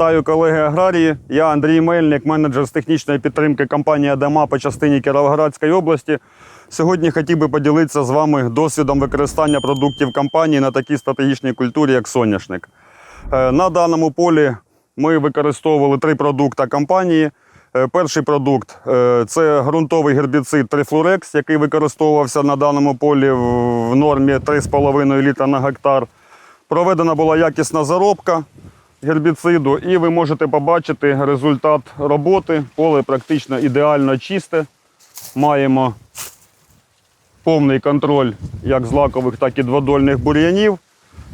Вітаю колеги аграрії. Я Андрій Мельник, менеджер з технічної підтримки компанії Адама по частині Кіровоградської області. Сьогодні хотів би поділитися з вами досвідом використання продуктів компанії на такій стратегічній культурі, як соняшник. Е, На даному полі ми використовували три продукти компанії. Е, Перший продукт е, це ґрунтовий гербіцид Трифлурекс, який використовувався на даному полі в в нормі 3,5 літра на гектар. Проведена була якісна заробка гербіциду, і ви можете побачити результат роботи. Поле практично ідеально чисте. Маємо повний контроль як злакових, так і дводольних бур'янів.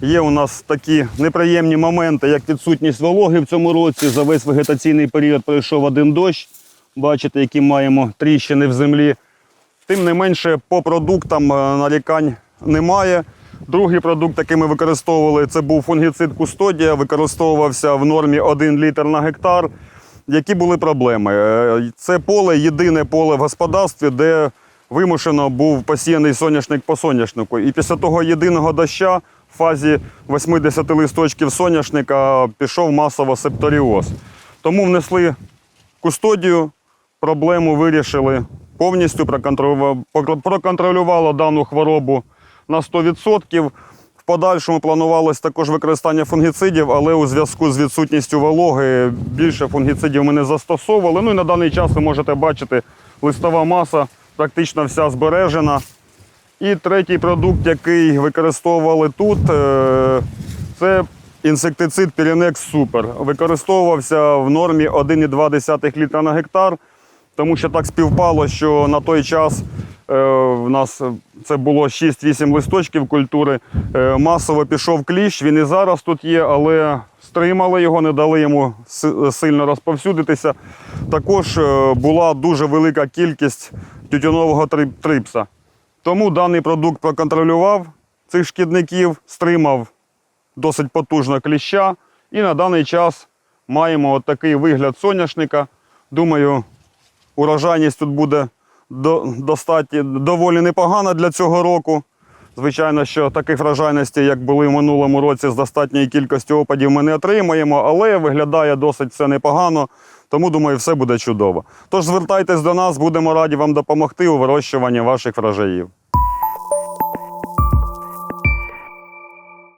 Є у нас такі неприємні моменти, як відсутність вологи в цьому році. За весь вегетаційний період пройшов один дощ. Бачите, які маємо тріщини в землі. Тим не менше, по продуктам е, нарікань немає. Другий продукт, який ми використовували, це був фунгіцид Кустодія. Використовувався в нормі 1 літр на гектар. Які були проблеми? Е, Це поле єдине поле в господарстві, де вимушено був посіяний соняшник по соняшнику. І після того єдиного доща в фазі 80 листочків соняшника пішов масово септоріоз. Тому внесли кустодію, проблему вирішили повністю, проконтролюва- проконтролювало дану хворобу на 100%. В подальшому планувалось також використання фунгіцидів, але у зв'язку з відсутністю вологи більше фунгіцидів ми не застосовували. Ну і на даний час ви можете бачити, листова маса практично вся збережена. І третій продукт, який використовували тут, е, це інсектицид Pirinex Super. Використовувався в нормі 1,2 літра на гектар, тому що так співпало, що на той час е, в нас це було 6-8 листочків культури. Е, масово пішов кліщ, він і зараз тут є, але стримали його, не дали йому си- сильно розповсюдитися. Також е, була дуже велика кількість тютюнового трип- трипса. Тому даний продукт проконтролював цих шкідників, стримав досить потужно кліща. І на даний час маємо такий вигляд соняшника. Думаю, урожайність тут буде достатньо, доволі непогана для цього року. Звичайно, що таких врожайностей, як були в минулому році, з достатньою кількістю опадів ми не отримаємо, але виглядає досить все непогано. Тому думаю, все буде чудово. Тож звертайтесь до нас, будемо раді вам допомогти у вирощуванні ваших врожаїв.